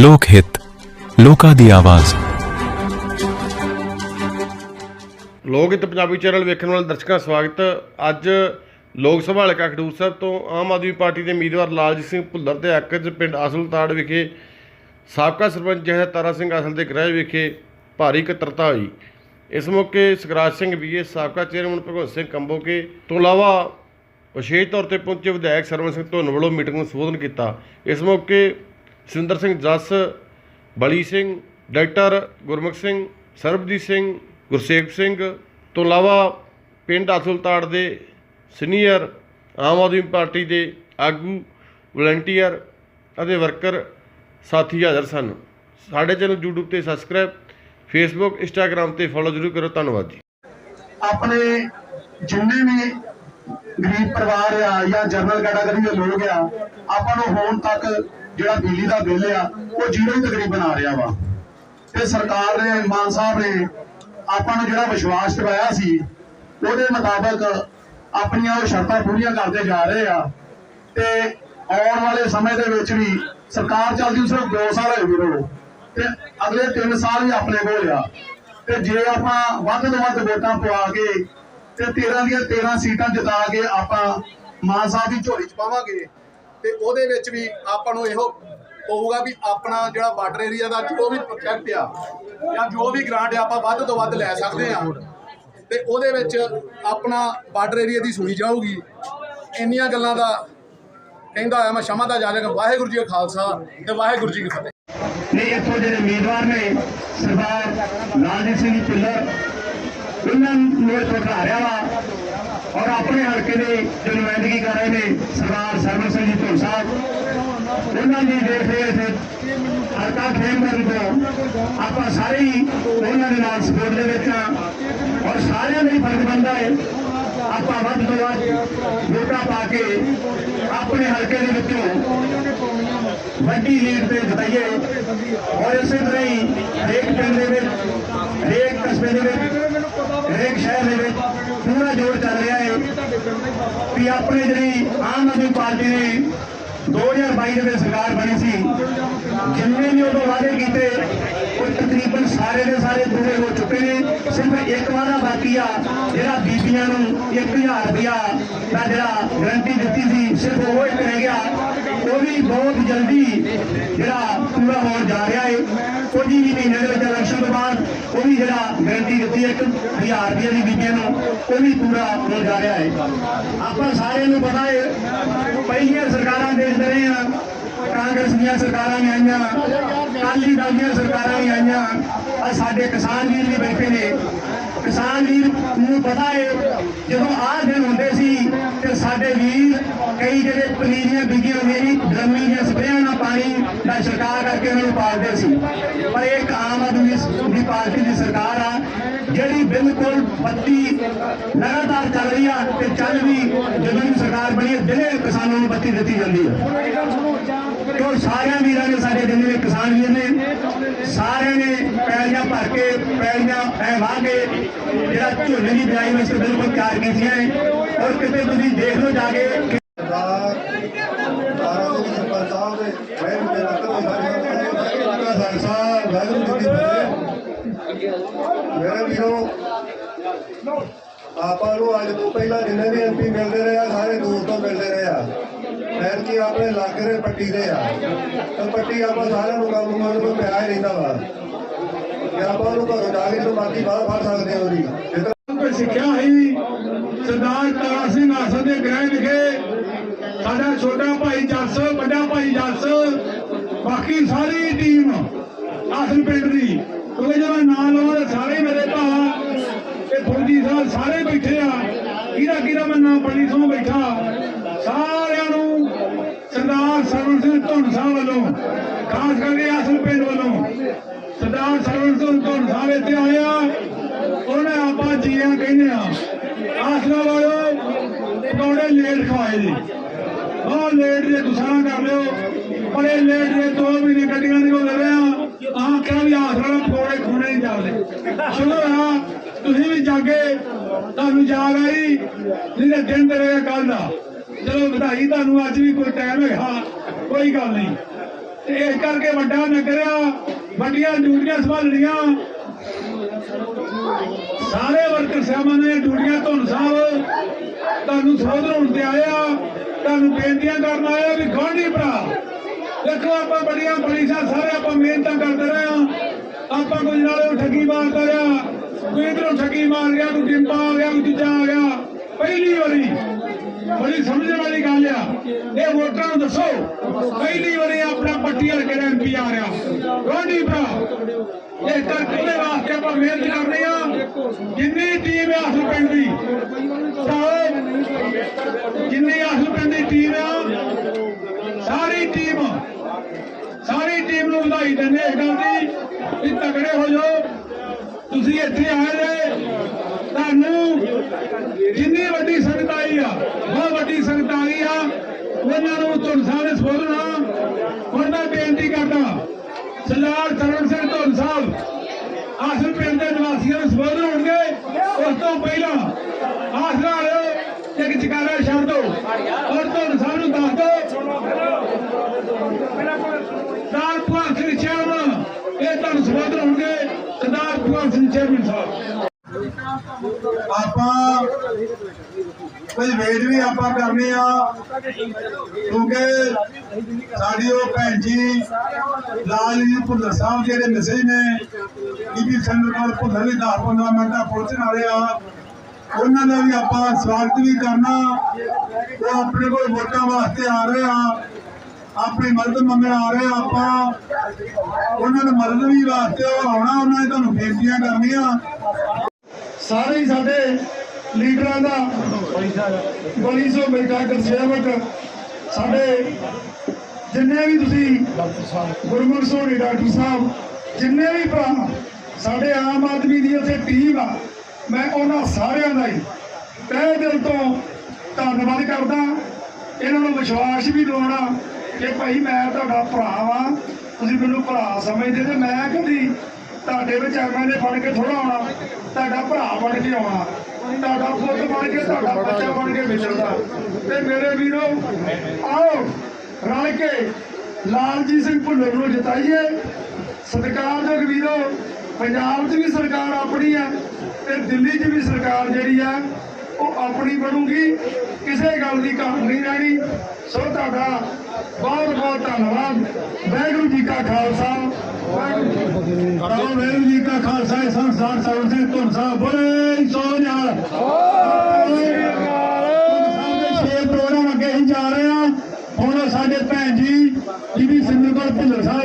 ਲੋਕ ਹਿੱਤ, ਲੋਕਾਂ ਦੀ ਆਵਾਜ਼। ਲੋਕ ਹਿੱਤ ਪੰਜਾਬੀ ਚੈਨਲ ਵੇਖਣ ਵਾਲੇ ਦਰਸ਼ਕਾਂ ਦਾ ਸਵਾਗਤ। ਅੱਜ ਲੋਕ ਸਭਾ ਹਲਕਾ ਖਡੂਰ ਸਾਹਿਬ ਤੋਂ ਆਮ ਆਦਮੀ ਪਾਰਟੀ ਦੇ ਉਮੀਦਵਾਰ ਲਾਲਜੀਤ ਸਿੰਘ ਭੁੱਲਰ ਦੇ ਹੱਕ 'ਚ ਪਿੰਡ ਅਸਲਤਾੜ ਵਿਖੇ ਸਾਬਕਾ ਸਰਪੰਚ ਜ਼ਹਿਰ ਤਾਰਾ ਸਿੰਘ ਅਸਲ ਦੇ ਗ੍ਰਹਿ ਵਿਖੇ ਭਾਰੀ ਇਕੱਤਰਤਾ ਹੋਈ। ਇਸ ਮੌਕੇ ਸਕਰਾਜ ਸਿੰਘ ਵੀਏ ਸਾਬਕਾ ਚੇਅਰਮੈਨ ਭਗਵੰਤ ਸਿੰਘ ਕੰਬੋਕੇ ਤੋਂ ਇਲਾਵਾ ਵਿਸ਼ੇਸ਼ ਤੌਰ ਤੇ ਪਹੁੰਚੇ ਵਿਧਾਇਕ ਸਰਵਨ ਸਿੰਘ ਧੁੰਨ ਵੱਲੋਂ ਮੀਟਿੰਗ ਨੂੰ ਸੰਬੋਧਨ ਕੀਤਾ। ਇਸ ਮੌਕੇ ਸੁਰਿੰਦਰ ਸਿੰਘ ਜੱਸ, ਬਲੀ ਸਿੰਘ, ਡਾਕਟਰ ਗੁਰਮੁਖ ਸਿੰਘ, ਸਰਬਜੀਤ ਸਿੰਘ, ਗੁਰਸੇਵ ਸਿੰਘ, ਤੋਂ ਇਲਾਵਾ ਪਿੰਡ ਅਸਲਤਾੜ ਦੇ ਸੀਨੀਅਰ ਆਮ ਆਦਮੀ ਪਾਰਟੀ ਦੇ ਆਗੂ, ਵਲੰਟੀਅਰ ਅਤੇ ਵਰਕਰ ਸਾਥੀ ਹਾਜ਼ਰ ਸਨ। ਸਾਡੇ ਚੈਨਲ YouTube ਤੇ ਸਬਸਕ੍ਰਾਈਬ Facebook, Instagram ਤੇ ਫੋਲੋ ਜ਼ਰੂਰ ਕਰੋ। ਧੰਨਵਾਦ ਜੀ। ਆਪਣੇ ਜਿੰਨੇ ਵੀ ਗਰੀਬ ਪਰਿਵਾਰ ਆ ਜਾਂ ਜਨਰਲ ਕੈਟਾਗਰੀ ਦੇ ਲੋਕ ਆ, ਆਪਾਂ ਨੂੰ ਹੁਣ ਤੱਕ ਜਿਹੜਾ ਬਿਜਲੀ ਦਾ ਬਿੱਲ ਆ, ਉਹ ਜ਼ੀਰੋ ਹੀ ਤਕਰੀਬਨ ਆ ਰਿਹਾ ਵਾ। ਤੇ ਸਰਕਾਰ ਨੇ, ਮਾਨ ਸਾਹਿਬ ਨੇ ਆਪਾਂ ਨੂੰ ਜਿਹੜਾ ਵਿਸ਼ਵਾਸ ਦਿਵਾਇਆ ਸੀ, ਉਹਦੇ ਮੁਤਾਬਕ ਆਪਣੀਆਂ ਉਹ ਸ਼ਰਤਾਂ ਪੂਰੀਆਂ ਕਰਦੇ ਜਾ ਰਹੇ ਆ। ਤੇ ਆਉਣ ਵਾਲੇ ਸਮੇਂ ਦੇ ਵਿੱਚ ਵੀ ਸਰਕਾਰ ਚੱਲਦੀ ਸਿਰਫ 2 ਸਾਲ ਹੋਏ ਵੀਰੋ। ਤੇ ਅਗਲੇ 3 ਸਾਲ ਵੀ ਆਪਣੇ ਕੋਲ ਆ। ਤੇ ਜੇ ਆਪਾਂ ਵੱਧ ਤੋਂ ਵੱਧ ਵੋਟਾਂ ਪਵਾ ਕੇ ਤੇ 13 ਦੀਆਂ 13 ਸੀਟਾਂ ਜਿਤਾ ਕੇ ਆਪਾਂ ਮਾਨ ਸਾਹਿਬ ਦੀ ਝੋਲੀ ਚ ਪਾਵਾਂਗੇ ਤੇ ਉਹਦੇ ਵਿੱਚ ਵੀ ਆਪਾਂ ਨੂੰ ਇਹੋ ਹੋਊਗਾ ਵੀ ਆਪਣਾ ਜਿਹੜਾ ਬਾਰਡਰ ਏਰੀਆ ਦਾ ਜੋ ਵੀ ਪ੍ਰੋਜੈਕਟ ਆ, ਜਾਂ ਜੋ ਵੀ ਗ੍ਰਾਂਟ ਆ, ਆਪਾਂ ਵੱਧ ਤੋਂ ਵੱਧ ਲੈ ਸਕਦੇ ਆ ਤੇ ਉਹਦੇ ਵਿੱਚ ਆਪਣਾ ਬਾਰਡਰ ਏਰੀਆ ਦੀ ਸੁਣੀ ਜਾਊਗੀ। ਇੰਨੀਆਂ ਗੱਲਾਂ ਦਾ ਕਹਿੰਦਾ ਹੋਇਆ ਮੈਂ ਸ਼ਮਾ ਦਾ ਜਾਣੇਗਾ ਵਾਹਿਗੁਰੂ ਜੀ ਕਾ ਖਾਲਸਾ ਤੇ ਵਾਹਿਗੁਰੂ ਜੀ ਕੀ ਫਤਿਹ। ਨੇ ਇੱਥੋਂ ਜਿਹੜੇ ਉਮੀਦਵਾਰ ਨੇ ਸਰਦਾਰ ਲਾਲਜੀਤ ਸਿੰਘ ਭੁੱਲਰ ਉਹਨਾਂ ਨੂੰ ਇੱਥੋਂ ਖੜਾ ਰਿਹਾ ਵਾ। ਔਰ ਆਪਣੇ ਹਲਕੇ ਦੇ ਜੋ ਨੁਮਾਇੰਦਗੀ ਕਰ ਰਹੇ ਨੇ, ਸਰਦਾਰ ਸਰਵਨ ਸਿੰਘ ਜੀ ਧੁਰ ਸਾਹਿਬ, ਉਹਨਾਂ ਦੀ ਦੇਖ ਰਹੇ ਤੇ ਹਲਕਾ ਕਰਨ ਤੋਂ ਆਪਾਂ ਸਾਰੇ ਹੀ ਉਹਨਾਂ ਦੇ ਨਾਲ ਸਪੋਰਟ ਦੇ ਵਿੱਚ ਆ ਔਰ ਸਾਰਿਆਂ ਦਾ ਹੀ ਫਰਜ਼ ਬਣਦਾ ਹੈ, ਆਪਾਂ ਵੱਧ ਤੋਂ ਵੱਧ ਵੋਟਾਂ ਪਾ ਕੇ ਆਪਣੇ ਹਲਕੇ ਦੇ ਵਿੱਚੋਂ ਵੱਡੀ ਲੀਡ ਤੇ ਜਿਤਾਈਏ ਔਰ ਇਸੇ ਤਰ੍ਹਾਂ ਹੀ ਹਰੇਕ ਪਿੰਡ ਦੇ ਵਿੱਚ, ਹਰੇਕ ਕਸਬੇ ਦੇ ਵਿੱਚ, ਹਰੇਕ ਸ਼ਹਿਰ ਦੇ ਵਿੱਚ ਪੂਰਾ ਜੋਰ ਚੱਲ ਰਿਹਾ ਹੈ ਕਿ ਆਪਣੇ ਜਿਹੜੀ ਆਮ ਆਦਮੀ ਪਾਰਟੀ ਨੇ 2022 ਦੇ ਵਿੱਚ ਸਰਕਾਰ ਬਣੀ ਸੀ, ਜਿੰਨੇ ਵੀ ਉਦੋਂ ਵਾਅਦੇ ਕੀਤੇ, ਉਹ ਤਕਰੀਬਨ ਸਾਰੇ ਦੇ ਸਾਰੇ ਪੂਰੇ ਹੋ ਚੁੱਕੇ ਨੇ। ਸਿਰਫ ਇੱਕ ਵਾਅਦਾ ਬਾਕੀ ਆ, ਜਿਹੜਾ ਬੀਬੀਆਂ ਨੂੰ 1000 ਰੁਪਇਆ ਦਾ ਜਿਹੜਾ ਗਰੰਟੀ ਦਿੱਤੀ ਸੀ, ਸਿਰਫ ਉਹ ਇੱਕ ਰਹਿ ਗਿਆ। ਉਹ ਵੀ ਬਹੁਤ ਜਲਦੀ ਜਿਹੜਾ ਪੂਰਾ ਹੋਣ ਜਾ ਰਿਹਾ ਹੈ ਕੁਝ ਹੀ ਮਹੀਨੇ ਦੇ ਵਿੱਚ ਇਲੈਕਸ਼ਨ ਤੋਂ ਬਾਅਦ ਉਹ ਵੀ ਜਿਹੜਾ ਗਰੰਟੀ ਦਿੱਤੀ ਹੈ 1000 ਰੁਪਏ ਦੀ ਬੀਬੀਆਂ ਨੂੰ, ਉਹ ਵੀ ਪੂਰਾ ਹੋਣ ਜਾ ਰਿਹਾ ਹੈ ਆਪਾਂ ਸਾਰਿਆਂ ਨੂੰ ਪਤਾ ਹੈ ਪਹਿਲੀਆਂ ਸਰਕਾਰਾਂ ਦੇਖਦੇ ਰਹੇ ਆ, ਕਾਂਗਰਸ ਦੀਆਂ ਸਰਕਾਰਾਂ ਵੀ ਆਈਆਂ, ਅਕਾਲੀ ਦਲ ਦੀਆਂ ਸਰਕਾਰਾਂ ਵੀ ਆਈਆਂ ਆ ਸਾਡੇ ਕਿਸਾਨ ਵੀਰ ਵੀ ਬੈਠੇ ਨੇ। ਕਿਸਾਨ ਵੀਰ ਨੂੰ ਪਤਾ ਹੈ ਜਦੋਂ ਆਹ ਦਿਨ ਹੁੰਦੇ ਸੀ, ਤੇ ਸਾਡੇ ਵੀਰ ਕਈ ਜਿਹੜੇ ਪਨੀਰੀਆਂ ਬੀਜੀਆਂ ਹੁੰਦੀਆਂ ਸੀ, ਗਰਮੀ ਦੀਆਂ ਸਪਰੇਆਂ ਨਾਲ ਪਾਣੀ ਦਾ ਛਿੜਕਾਅ ਕਰਕੇ ਉਹਨਾਂ ਨੂੰ ਪਾਲਦੇ ਸੀ। ਪਰ ਇਹ ਇੱਕ ਆਮ ਆਦਮੀ ਦੀ ਪਾਰਟੀ ਦੀ ਸਰਕਾਰ ਆ, ਜਿਹੜੀ ਬਿਲਕੁਲ ਬੱਤੀ ਲਗਾਤਾਰ ਚੱਲ ਰਹੀ ਆ, ਤੇ ਚੱਲ ਵੀ ਜਦੋਂ ਦੀ ਸਰਕਾਰ ਬਣੀ ਦਿਨੇ ਕਿਸਾਨਾਂ ਨੂੰ ਬੱਤੀ ਦਿੱਤੀ ਜਾਂਦੀ ਹੈ ਕਿਉਂ ਸਾਰਿਆਂ ਵੀਰਾਂ ਨੇ ਸਾਡੇ ਜਿੰਨੇ ਕਿਸਾਨ ਵੀਰ ਨੇ, ਸਾਰਿਆਂ ਨੇ ਪੈਲੀਆਂ ਭਰ ਕੇ ਪੈਲੀਆਂ ਐ ਕੇ ਜਿਹੜਾ ਝੋਨੇ ਦੀ ਬਿਜਾਈ ਵਾਸਤੇ ਬਿਲਕੁਲ ਤਿਆਰ ਕੀਤੀਆਂ ਹੈ ਔਰ ਕਿਤੇ ਤੁਸੀਂ ਦੇਖ ਲਓ ਜਾ ਕੇ ਕਿ ਮੇਰਾ ਕੀ ਵੀਰੋ ਆਪਾਂ ਨੂੰ ਅੱਜ ਤੋਂ ਪਹਿਲਾਂ ਜਿੰਨੇ ਵੀ ਐਮਪੀ ਮਿਲਦੇ ਰਹੇ ਆ ਸਾਰੇ ਦੂਰ ਤੋਂ ਮਿਲਦੇ ਰਹੇ ਆ। ਐਤਕੀ ਆਪਣੇ ਇਲਾਕੇ ਦੇ ਪੱਟੀ ਦੇ ਆ। ਤੇ ਪੱਟੀ ਆਪਾਂ ਸਾਰਿਆਂ ਨੂੰ ਕੰਮ ਕਰਨ ਨੂੰ ਪਿਆ ਹੀ ਰਹਿੰਦਾ ਵਾ ਕਿ ਆਪਾਂ ਨੂੰ ਘਰੋਂ ਜਾ ਕੇ ਤੋਂ ਬਾਕੀ ਬਾਹਰ ਫੜ ਸਕਦੇ ਹੋ ਜੀ ਕੋਈ ਸਿੱਖਿਆ ਹੀ ਸਰਦਾਰ ਤਾਰਾ ਸਿੰਘ ਆਸਨ ਦੇ ਗ੍ਰਹਿ ਵਿਖੇ ਸਾਡਾ ਛੋਟਾ ਭਾਈ ਜੱਸ, ਵੱਡਾ ਭਾਈ ਜੱਸ, ਬਾਕੀ ਸਾਰੀ ਟੀਮ ਆਸਨ ਪਿੰਡ ਦੀ। ਕਿਉਂਕਿ ਜਦੋਂ ਮੈਂ ਨਾਂ ਲਵਾਂ ਸਾਰੇ ਮੇਰੇ ਭਾ ਤੇ ਫੌਜੀ ਸਾਹਿਬ ਸਾਰੇ ਬੈਠੇ ਆ। ਕਿਹਦਾ ਕਿਹਦਾ ਮੈਂ ਨਾਂ ਪੜੀ ਸੋਂ ਬੈਠਾ? ਸਾਰਿਆਂ ਨੂੰ ਸਰਦਾਰ ਸਰਵਨ ਸਿੰਘ ਧੁੰਨ ਸਾਹਿਬ ਵੱਲੋਂ ਖਾਸ ਕਰਕੇ ਆਸਨ ਪਿੰਡ ਵੱਲੋਂ ਸਰਦਾਰ ਸਰਵਨ ਸਿੰਘ ਧੁੰਨ ਸਾਹਿਬ ਇੱਥੇ ਆਏ ਆ। ਉਹਨੇ ਆਪਾਂ ਜੀਆਂ ਕਹਿੰਦੇ ਆ, ਆਸਰਾ ਵਾਲੋ ਪਕੌੜੇ ਲੇਟ ਖਵਾਏ ਜੀ। ਬਹੁਤ ਲੇਟ ਜੇ ਗੁਸਾਰਾ ਕਰ ਲਿਓ। ਬੜੇ ਲੇਟ ਜੇ ਦੋ ਮਹੀਨੇ ਗੱਡੀਆਂ ਦੀ ਹੋ ਗਏ ਆਹ ਕਿਹਾ ਵੀ ਆਸਰਾ ਪਕੌੜੇ ਖੋਣੇ ਨਹੀਂ ਜਾਂਦੇ ਚਲੋ ਆ, ਤੁਸੀਂ ਵੀ ਜਾਗੇ, ਤੁਹਾਨੂੰ ਜਾਗ ਆਈ ਨਹੀਂ ਤਾਂ ਦਿਨ ਤੇ ਰਹੇਗਾ ਕੱਲ ਦਾ। ਚਲੋ ਵਧਾਈ ਤੁਹਾਨੂੰ, ਅੱਜ ਵੀ ਕੋਈ ਟਾਈਮ ਹੈਗਾ, ਕੋਈ ਗੱਲ ਨਹੀਂ। ਤੇ ਇਸ ਕਰਕੇ ਵੱਡਾ ਨਗਰ ਆ, ਵੱਡੀਆਂ ਡਿਊਟੀਆਂ ਸੰਭਾਲਣੀਆਂ। ਸਾਰੇ ਵਰਕਰ ਸਾਹਿਬਾਂ ਨੇ ਡਿਊਟੀਆਂ ਧੁਨ ਸਾਹਿਬ, ਤੁਹਾਨੂੰ ਸੋਧਰ ਹੋਣ ਤੇ ਆਇਆ ਤੁਹਾਨੂੰ ਬੇਨਤੀਆਂ ਕਰਨ ਆਇਆ ਵੀ ਗਾਂਢੀ ਭਰਾ, ਦੇਖੋ ਆਪਾਂ ਬੜੀਆਂ ਪੁਲਿਸਾਂ, ਸਾਰੇ ਆਪਾਂ ਮਿਹਨਤਾਂ ਕਰਦੇ ਰਹੇ ਹਾਂ ਆਪਾਂ ਕੁਝ ਨਾਲੇ ਠੱਗੀ ਮਾਰਦਾ ਰਿਹਾ, ਕੋਈ ਇਧਰੋਂ ਠੱਗੀ ਮਾਰ ਗਿਆ, ਕੋਈ ਟਿੰਪਾ ਆ ਗਿਆ, ਕੋਈ ਦੂਜਾ ਆ ਗਿਆ। ਪਹਿਲੀ ਵਾਰੀ, ਬੜੀ ਸਮਝਣ ਵਾਲੀ ਗੱਲ ਆ। ਇਹ ਵੋਟਰਾਂ ਨੂੰ ਦੱਸੋ, ਪਹਿਲੀ ਵਾਰੀ ਆਪਣਾ ਪੱਟੀ ਹਲਕੇ ਦਾ ਐਮਪੀ ਆ ਰਿਹਾ? ਗਾਂਢੀ ਭਰਾ, ਇਹ ਕਰਕੇ ਉਹਦੇ ਵਾਸਤੇ ਆਪਾਂ ਮਿਹਨਤ ਕਰਦੇ ਆ। ਜਿੰਨੀ ਟੀਮ ਹੈ ਅਸਲ ਪਿੰਡ ਦੀ ਜਿੰਨੀ ਅਸਲ ਪਿੰਡ ਦੀ ਟੀਮ ਆ, ਸਾਰੀ ਟੀਮ ਸਾਰੀ ਟੀਮ ਨੂੰ ਵਧਾਈ ਦਿੰਦੇ ਇਸ ਗੱਲ ਦੀ ਵੀ ਤਗੜੇ ਹੋ ਜਾਓ ਤੁਸੀਂ ਇੱਥੇ ਆਏ ਜੇ ਤੁਹਾਨੂੰ ਜਿੰਨੀ ਵੱਡੀ ਸੰਗਤ ਆਈ ਆ ਬਹੁਤ ਵੱਡੀ ਸੰਗਤ ਆ ਗਈ ਆ ਉਹਨਾਂ ਨੂੰ ਧੁਨ ਨੇ ਸੋਧਣਾ ਹੁਣ ਮੈਂ ਬੇਨਤੀ ਕਰਦਾ, ਸਰਦਾਰ ਤਰਣ ਸਿੰਘ ਧੁਨ ਸਾਹਿਬ ਆਸਲ ਪਿੰਡ ਦੇ ਨਿਵਾਸੀਆਂ ਨੂੰ ਸਬੋਧਨ ਹੋਣਗੇ। ਉਸ ਤੋਂ ਪਹਿਲਾਂ ਆਸਰਾ ਵਾਲਿਓ ਇੱਕ ਚਕਾਰਾ ਛੱਡ ਦਿਓ ਔਰ ਧੁਨ ਸਾਹਿਬ ਨੂੰ ਦੱਸ ਦਿਓ। ਸਰਦਾਰ ਭਗਵੰਤ ਸਿੰਘ ਚੇਅਰਮੈਨ, ਇਹ ਤੁਹਾਨੂੰ ਸਬੋਧਨ ਹੋਣਗੇ। ਸਰਦਾਰ ਭਗਵੰਤ ਸਿੰਘ ਚੇਅਰਮੈਨ ਸਾਹਿਬ। ਆਪਾਂ ਕੁਝ ਵੇਟ ਵੀ ਆਪਾਂ ਕਰਨੇ ਆ। ਕਿਉਂਕਿ ਸਾਡੀ ਉਹ ਭੈਣ ਜੀ ਲਾਲ ਜੀ ਭੁੱਲਰ ਸਾਹਿਬ ਜਿਹੜੇ ਮੈਸੇਜ ਨੇ ਬੀਬੀ ਸੰਦਰ ਕੋਲ ਭੁੱਲਰ ਵੀ 10 15 ਮਿੰਟਾਂ ਪਹੁੰਚਣ ਵਾਲੇ ਆ। ਉਹਨਾਂ ਦਾ ਵੀ ਆਪਾਂ ਸਵਾਗਤ ਵੀ ਕਰਨਾ। ਉਹ ਆਪਣੇ ਕੋਲ ਵੋਟਾਂ ਵਾਸਤੇ ਆ ਰਹੇ ਆ। ਆਪਣੀ ਮਦਦ ਮੰਗਣ ਆ ਰਹੇ ਆ ਆਪਾਂ। ਉਹਨਾਂ ਨੂੰ ਮਦਦ ਵੀ ਵਾਸਤੇ ਉਹ ਆਉਣਾ, ਉਹਨਾਂ ਨੇ ਤੁਹਾਨੂੰ ਬੇਨਤੀਆਂ ਕਰਨੀਆਂ। ਸਾਰੇ ਹੀ ਸਾਡੇ ਲੀਡਰਾਂ ਦਾ ਬੜੀ ਸੋ ਮੇਰਾ ਗੁਰਸੇਵਕ ਸਾਡੇ ਜਿੰਨੇ ਵੀ ਤੁਸੀਂ ਗੁਰਮੁਖ ਸੋਹਣੀ ਡਾਕਟਰ ਸਾਹਿਬ, ਜਿੰਨੇ ਵੀ ਭਰਾ, ਸਾਡੇ ਆਮ ਆਦਮੀ ਦੀ ਉੱਥੇ ਟੀਮ ਆ, ਮੈਂ ਉਹਨਾਂ ਸਾਰਿਆਂ ਦਾ ਹੀ ਤਹਿ ਦਿਲ ਤੋਂ ਧੰਨਵਾਦ ਕਰਦਾ। ਇਹਨਾਂ ਨੂੰ ਵਿਸ਼ਵਾਸ ਵੀ ਦਿਵਾਉਣਾ ਕਿ ਭਾਈ ਮੈਂ ਤੁਹਾਡਾ ਭਰਾ ਵਾਂ, ਤੁਸੀਂ ਮੈਨੂੰ ਭਰਾ ਸਮਝਦੇ ਤੇ ਮੈਂ ਕਦੀ ਤੁਹਾਡੇ ਵਿੱਚ ਐਵੇਂ ਨੇ ਫੜ ਕੇ ਥੋੜਾ ਆਉਣਾ। ਤੁਹਾਡਾ ਭਰਾ ਬਣ ਕੇ ਆਉਣਾ। ਤੁਹਾਡਾ ਪੁੱਤ ਬਣ ਕੇ, ਤੁਹਾਡਾ ਬੱਚਾ ਬਣ ਕੇ ਵਿਚਰਦਾ ਤੇ ਮੇਰੇ ਵੀਰੋ, ਆਓ ਰਲ ਕੇ ਲਾਲਜੀਤ ਸਿੰਘ ਭੁੱਲਰ ਨੂੰ ਜਿਤਾਈਏ। ਸਤਿਕਾਰਯੋਗ ਵੀਰੋ, ਪੰਜਾਬ 'ਚ ਵੀ ਸਰਕਾਰ ਆਪਣੀ ਆ ਤੇ ਦਿੱਲੀ 'ਚ ਵੀ ਸਰਕਾਰ ਜਿਹੜੀ ਆ ਉਹ ਆਪਣੀ ਬਣੂਗੀ ਕਿਸੇ ਗੱਲ ਦੀ ਘਾਟ ਨਹੀਂ ਰਹਿਣੀ। ਸੋ ਤੁਹਾਡਾ ਬਹੁਤ ਬਹੁਤ ਧੰਨਵਾਦ। ਵਾਹਿਗੁਰੂ ਜੀ ਕਾ ਖਾਲਸਾ ਵਾਹਿਗੁਰੂ ਜੀ ਕੀ ਜੀ ਖਾਲਸਾ ਸੰਸਾਰ ਸਰਵ ਸਿੰਘ ਧੁਨ ਸਾਹਿਬ ਬੋਲੇ ਸੋ ਨਿਹਾਲ ਛੇ ਪ੍ਰੋਗਰਾਮ ਅੱਗੇ ਹੀ ਜਾ ਰਹੇ ਆ ਹੁਣ ਸਾਡੇ ਭੈਣ ਜੀ ਬੀਬੀ ਸਿੰਦਰ ਕੌਰ ਭੁੱਲਰ ਸਾਹਿਬ